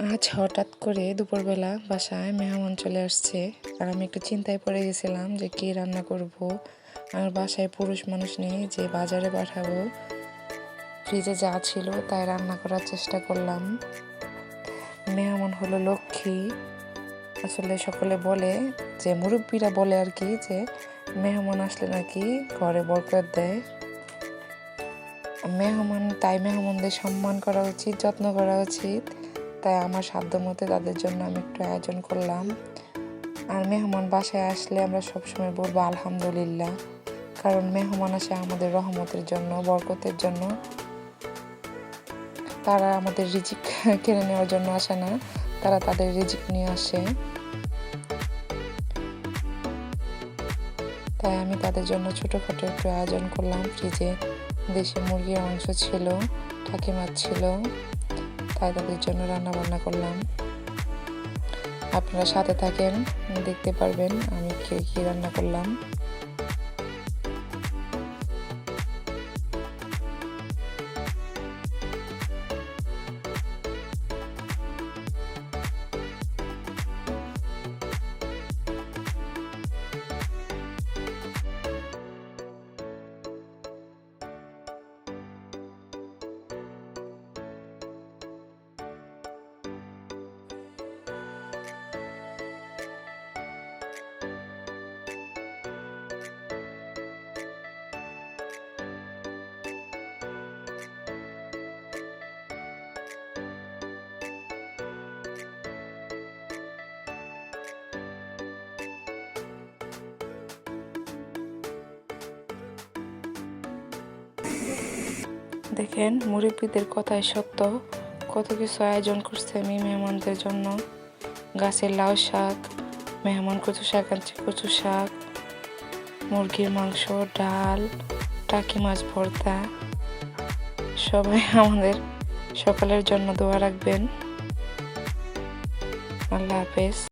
আজ হঠাৎ করে দুপুরবেলা বাসায় মেহমান চলে আসছে আর আমি একটু চিন্তায় পড়ে গেছিলাম যে কী রান্না করব। আর বাসায় পুরুষ মানুষ নেই, যে বাজারে পাঠাবো। ফ্রিজে যা ছিল তাই রান্না করার চেষ্টা করলাম। মেহমান হলো লক্ষ্মী। আসলে সকলে বলে, যে মুরব্বীরা বলে আর কি, যে মেহমান আসলে নাকি ঘরে বরকত দেয়। মেহমান, তাই মেহমানদের সম্মান করা উচিত, যত্ন করা উচিত। তাই আমার সাধ্য মতে তাদের জন্য আমি একটু আয়োজন করলাম। আর মেহমান বাসায় আসলে আমরা সবসময় বলব আলহামদুলিল্লাহ, কারণ মেহমান আসে আমাদের রহমতের জন্য, বরকতের জন্য। তারা আমাদের রিজিক কিনে নেওয়ার জন্য আসে না, তারা তাদের রিজিক নিয়ে আসে। তাই আমি তাদের জন্য ছোটোখাটো একটু আয়োজন করলাম, ফ্রিজে দেশি মুরগির মাংস ছিল টাকি মাছ ছিল। তাদের জন্য রান্না বান্না করলাম। আপনারা সাথে থাকেন, দেখতে পারবেন আমি কি কি রান্না করলাম। দেখেন, মুরব্বীদের কথাই সত্য। কত কিছু আয়োজন করছে আমি মেহমানদের জন্য। গাছের লাউ শাক, মেহমান কচু শাক আনছে কচু শাক, মুরগির মাংস, ডাল, টাকি মাছ, ভর্তা। সবাই আমাদের সকালের জন্য দোয়া রাখবেন। আল্লাহ হাফেজ।